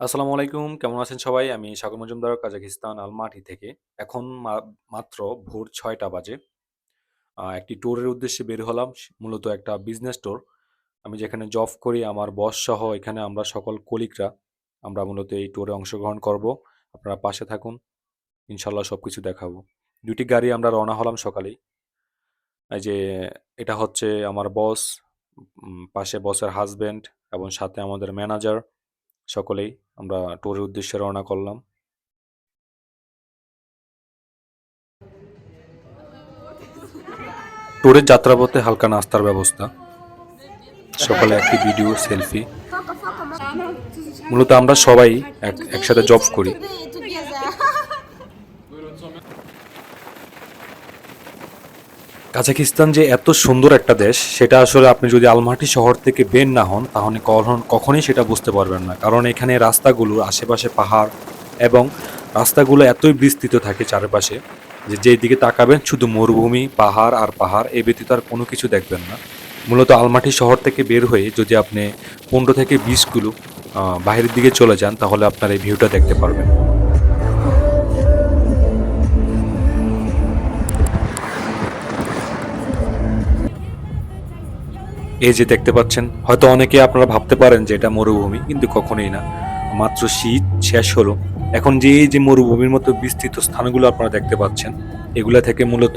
আসসালামু আলাইকুম। কেমন আছেন সবাই? আমি সাগর মজুমদার কাজাকিস্তান আলমাটি থেকে। এখন মাত্র ভোর ছয়টা বাজে। একটি ট্যুরের উদ্দেশ্যে বের হলাম। মূলত একটা বিজনেস ট্যুর। আমি যেখানে জব করি আমার বস সহ এখানে আমরা সকল কলিগরা আমরা মূলত এই ট্যুরে অংশগ্রহণ করব। আপনারা পাশে থাকুন। ইনশাল্লাহ সব কিছু দেখাবো। দুটি গাড়ি আমরা রওনা হলাম সকালেই। এই যে এটা হচ্ছে আমার বস, পাশে বসের হাসব্যান্ড এবং সাথে আমাদের ম্যানেজার সকলেই আমরা ট্যুরের উদ্দেশ্যে রওনা করলাম। ট্যুরের যাত্রাপথে হালকা নাস্তার ব্যবস্থা। সকালে একটি ভিডিও, সেলফি। মূলত আমরা সবাই এক একসাথে জব করি। কাজাকিস্তান যে এত সুন্দর একটা দেশ, সেটা আসলে আপনি যদি আলমাটি শহর থেকে বের না হন, তাহলে কখন কখনোই সেটা বুঝতে পারবেন না। কারণ এখানে রাস্তাগুলোর আশেপাশে পাহাড় এবং রাস্তাগুলো এতই বিস্তৃত থাকে চারপাশে যে যেই দিকে তাকাবেন শুধু মরুভূমি, পাহাড় আর পাহাড়, এ ব্যতীত আর কোনো কিছু দেখবেন না। মূলত আলমাটি শহর থেকে বের হয়ে যদি আপনি পনেরো থেকে বিশ কিলো বাইরের দিকে চলে যান, তাহলে আপনার এই ভিউটা দেখতে পারবেন। এই যে দেখতে পাচ্ছেন, হয়তো অনেকে আপনারা ভাবতে পারেন যে এটা মরুভূমি, কিন্তু কখনোই না। মাত্র শীত শেষ হলো। এখন যে এই যে মরুভূমির মতো বিস্তৃত স্থানগুলো আপনারা দেখতে পাচ্ছেন, এগুলা থেকে মূলত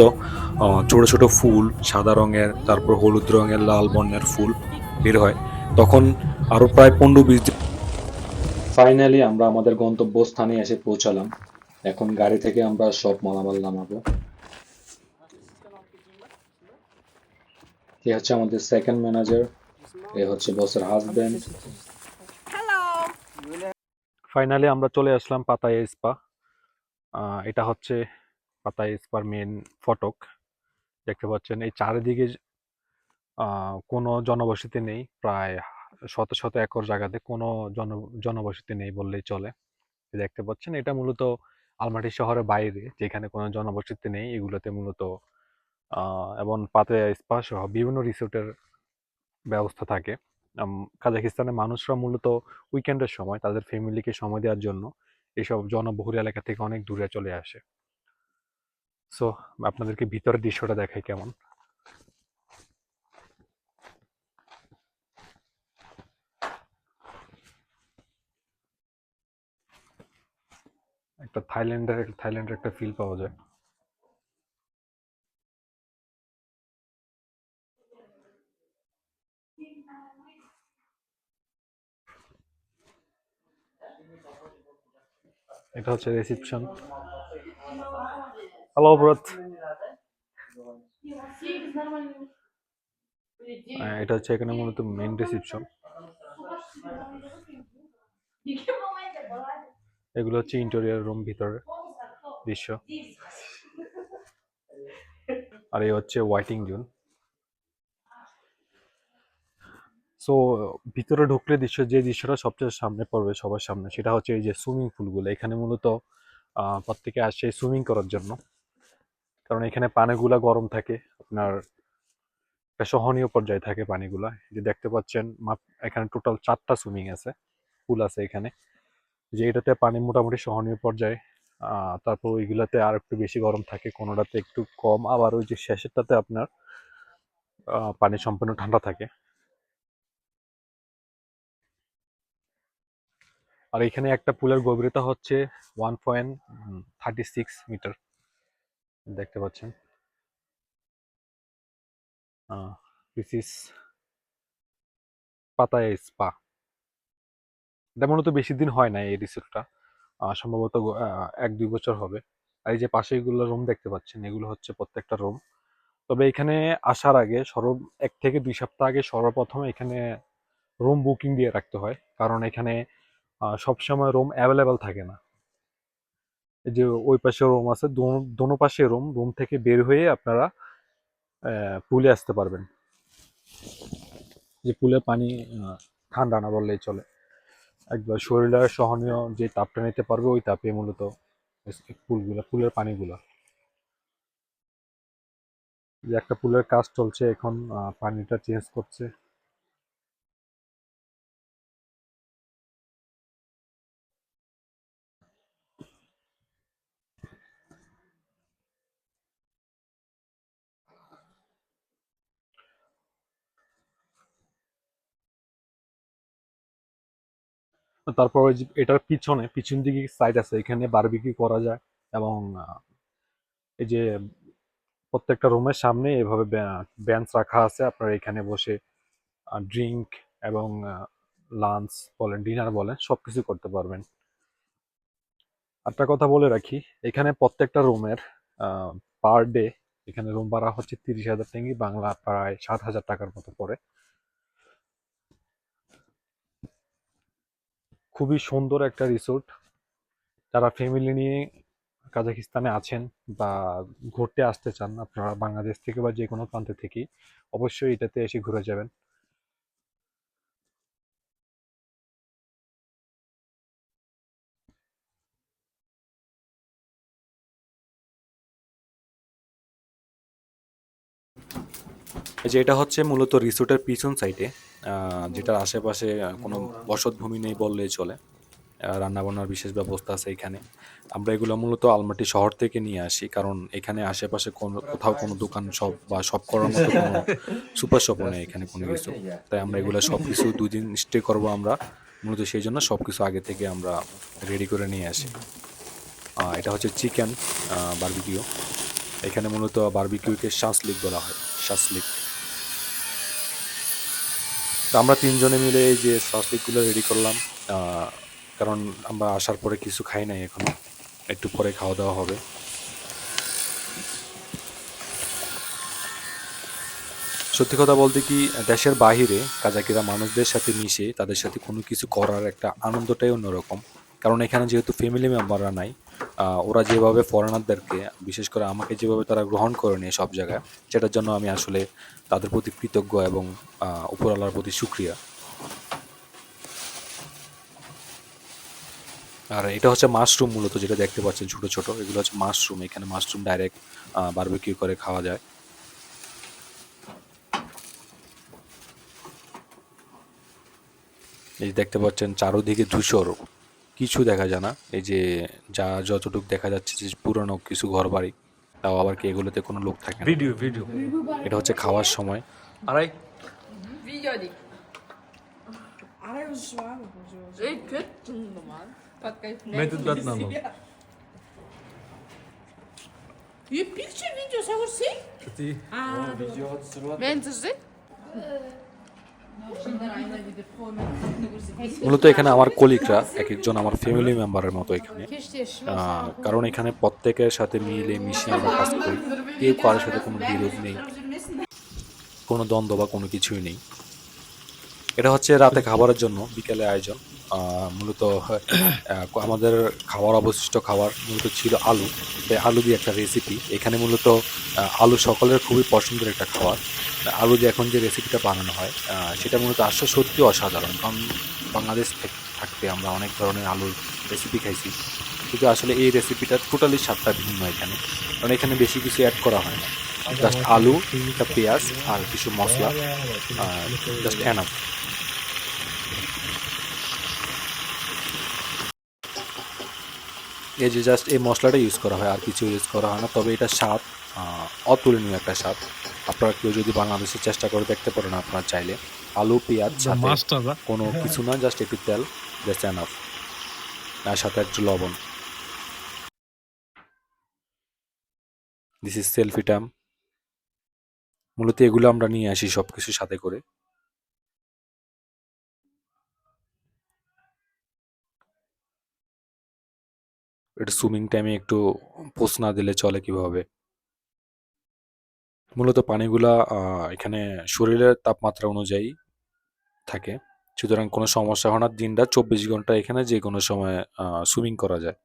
ছোট ছোট ফুল, সাদা রঙের, তারপর হলুদ রঙের, লাল বর্ণের ফুল বের হয়। তখন আরও প্রায় পনেরো বিশ দিন ফাইনালি আমরা আমাদের গন্তব্যস্থানে এসে পৌঁছালাম। এখন গাড়ি থেকে আমরা সব মালামাল নামাবো। এ হচ্ছে আমাদের সেকেন্ড ম্যানেজার এ হচ্ছে বসের হাজবেন্ড ফাইনালি আমরা চলে আসলাম পাতায়া স্পা এটা হচ্ছে পাতায়া স্পার মেন ফটক। দেখতে পাচ্ছেন এই চারিদিকে কোনো জনবসতি নেই। প্রায় শত শত একর জায়গাতে কোনো জন জনবসতি নেই বললেই চলে। দেখতে পাচ্ছেন এটা মূলত আলমাটি শহরের বাইরে যেখানে কোনো জনবসতি নেই এগুলোতে মূলত এবং পাতে স্পা সহ বিভিন্ন রিসোর্টের ব্যবস্থা থাকে। কাজাকিস্তানের মানুষরা মূলত উইকেন্ডের সময় তাদের ফ্যামিলিকে সময় দেওয়ার জন্য এইসব জনবহুল এলাকা থেকে অনেক দূরে চলে আসে। সো, আপনাদেরকে ভিতরের দৃশ্যটা দেখাই কেমন। একটা থাইল্যান্ডের থাইল্যান্ডের একটা ফিল পাওয়া যায়। এটা হচ্ছে রিসেপশন হ্যালো ব্রত এটা হচ্ছে এখানে মূলত মেন রিসেপশন এগুলো হচ্ছে ইন্টেরিয়র রুম ভিতরে দৃশ্য। আর এই হচ্ছে ওয়াইটিং জোন সো ভিতরে ঢুকলে দৃশ্য, যে দৃশ্যটা সবচেয়ে সামনে পড়বে, সবার সামনে, সেটা হচ্ছে এই যে সুইমিং পুলগুলো এখানে মূলত প্রত্যেকে আসে সুইমিং করার জন্য। কারণ এখানে পানিগুলা গরম থাকে, আপনার সহনীয় পর্যায়ে থাকে পানিগুলা। যে দেখতে পাচ্ছেন, মাপ- এখানে টোটাল চারটা সুইমিং আছে পুল আছে এখানে। যে এটাতে পানি মোটামুটি সহনীয় পর্যায়ে তারপর ওইগুলাতে আর একটু বেশি গরম থাকে, কোনোটাতে একটু কম। আবার ওই যে শেষেরটাতে আপনার পানি সম্পূর্ণ ঠান্ডা থাকে। আর এখানে একটা পুলের গভীরতা হচ্ছে one point thirty six metre দেখতে পাচ্ছেন? দিস ইজ পাতায়া স্পা এটা মূলত বেশি দিন হয় না এই রিসোর্টটা সম্ভবত এক, দুই বছর হবে। আর এই যে পাশে এগুলো রুম দেখতে পাচ্ছেন, এগুলো হচ্ছে প্রত্যেকটা রুম তবে এখানে আসার আগে সর্ব, এক থেকে দুই সপ্তাহ আগে সর্বপ্রথম এখানে রুম বুকিং দিয়ে রাখতে হয়। কারণ এখানে সবসময় রুম অ্যাভেলেবেল থাকে না। যে ওই পাশে রুম আছে, দোনো পাশে রুম রুম থেকে বের হয়ে আপনারা পুলে আসতে পারবেন। যে পুলে পানি ঠান্ডা না বললেই চলে। একবার শরীরের সহনীয় যে তাপটা নিতে পারবে, ওই তাপে মূলত পুলগুলা, পুলের পানিগুলো। যে একটা পুলের কাজ চলছে, এখন পানিটা চেঞ্জ করছে। তারপর এটার পিছনে, পিছন দিকে সাইড আছে, এখানে বারবিকিউ করা যায় এবং এই যে প্রত্যেকটা রুমের সামনে এভাবে বেঞ্চ রাখা আছে, আপনারা এখানে বসে ড্রিঙ্ক এবং লাঞ্চ বলেন ডিনার বলেন, সবকিছু করতে পারবেন। একটা কথা বলে রাখি, এখানে প্রত্যেকটা রুমের পার ডে এখানে রুম ভাড়া হচ্ছে তিরিশ হাজার টেঙ্গি বাংলা প্রায় সাত হাজার টাকার মতো পড়ে। খুবই সুন্দর একটা রিসোর্ট যারা ফ্যামিলি নিয়ে কাজাকিস্তানে আছেন বা ঘুরতে আসতে চান, আপনারা বাংলাদেশ থেকে বা যে কোনো প্রান্ত থেকে অবশ্যই এটাতে এসে ঘুরে যাবেন। যে এটা হচ্ছে মূলত রিসোর্টের পিছন সাইডে যেটার আশেপাশে কোনো বসতভূমি নেই বললেই চলে। রান্না বান্নার বিশেষ ব্যবস্থা আছে এখানে। আমরা এগুলো মূলত আলমাটি শহর থেকে নিয়ে আসি, কারণ এখানে আশেপাশে কোনো, কোথাও কোনো দোকান সব বা সব করার মতো কোনো সুপার শপও নেই এখানে কোনো কিছু। তাই আমরা এগুলো সব কিছু দুই দিন স্টে করব আমরা। মূলত সেই জন্য সব কিছু আগে থেকে আমরা রেডি করে নিয়ে আসি। এটা হচ্ছে চিকেন বারবিকিউ এখানে মূলত বারবিকিউকে শাসলিক বলা হয়, শাসলিক। তো আমরা তিনজনে মিলে এই যে সসলিকগুলো রেডি করলাম কারণ আমরা আসার পরে কিছু খাই নাই এখনও। একটু পরে খাওয়া দাওয়া হবে। সত্যি কথা বলতে কি, দেশের বাহিরে কাজাকিরা মানুষদের সাথে মিশে তাদের সাথে কোনো কিছু করার একটা আনন্দটাই অন্যরকম। কারণ এখানে যেহেতু ফ্যামিলি মেম্বাররা নাই ওরা যেভাবে ফরেনারদেরকে বিশেষ করে আমাকে যেভাবে তারা গ্রহণ করে নিয়ে সব জায়গায়, সেটার জন্য আমি আসলে তাদের প্রতি কৃতজ্ঞ এবং উপরওয়ালার প্রতি সুক্রিয়া আর এটা হচ্ছে মাশরুম মূলত, যেটা দেখতে পাচ্ছেন ছোট ছোট, এগুলো হচ্ছে মাশরুম এখানে মাশরুম ডাইরেক্ট বারবিকিউ করে খাওয়া যায়। এই দেখতে পাচ্ছেন চারোদিকে ধূসর। কিছু দেখা যায় না। এই যে যা যতটুকু দেখা যাচ্ছে যে পুরনো কিছু ঘর বাড়ি তাও আবার কি এগুলোতে কোনো লোক থাকে ভিডিও ভিডিও এটা হচ্ছে খাওয়ার সময়। আরাই ভিডিও দি আরে জোয়া এই কে তুমি নমান পাতকাই মেদুদ দাদ না না পিকচার ভিডিও সাগর কি আ ভিডিও হচ্ছে মূলত এখানে আমার কলিগরা এক একজন আমার ফ্যামিলি মেম্বারের মতো এখানে। কারণ এখানে প্রত্যেকের সাথে মিলে মিশিয়ে আমরা কাজ করি। কেউ কারোর সাথে কোনো বিরোধ নেই, কোনো দ্বন্দ্ব বা কোনো কিছুই নেই। এটা হচ্ছে রাতে খাবারের জন্য, বিকেলে আয়োজন। মূলত আমাদের খাওয়ার অবশিষ্ট খাবার মূলত ছিল আলু। এই আলু দিয়ে একটা রেসিপি এখানে মূলত আলু সকলের খুবই পছন্দের একটা খাবার। আলু দিয়ে এখন যে রেসিপিটা বানানো হয় সেটা মূলত আসলে সত্যি অসাধারণ। কারণ বাংলাদেশ থাকতে আমরা অনেক ধরনের আলুর রেসিপি খাইছি। কিন্তু আসলে এই রেসিপিটা টোটালি স্বাদটা ভিন্ন এখানে। কারণ এখানে বেশি কিছু অ্যাড করা হয় না। জাস্ট আলু, একটা পেঁয়াজ আর কিছু মশলা জাস্ট এনাফ এই যে জাস্ট এই মশলাটা ইউজ করা হয় আর কিছু ইউজ করা হয় না। তবে এটা স্বাদ অতুলনীয় একটা স্বাদ। আপনারা কেউ যদি বাংলাদেশে চেষ্টা করে দেখতে পারেন আপনারা চাইলে। আলু পেঁয়াজ সাথে কোনো কিছু না জাস্ট একটু তেল জাস্ট এনাফ তার সাথে একটু লবণ। দিস ইজ সেলফি টাম মূলত এগুলো আমরা নিয়ে আসি সব কিছু সাথে করে। এটা সুইমিং টাইমে একটু পোস্ট না দিলে চলে কীভাবে? মূলত পানিগুলা এখানে শরীরের তাপমাত্রা অনুযায়ী থাকে। সুতরাং কোনো সমস্যা হওয়ার দিনটা চব্বিশ ঘণ্টা এখানে যে কোনো সময় সুইমিং করা যায়।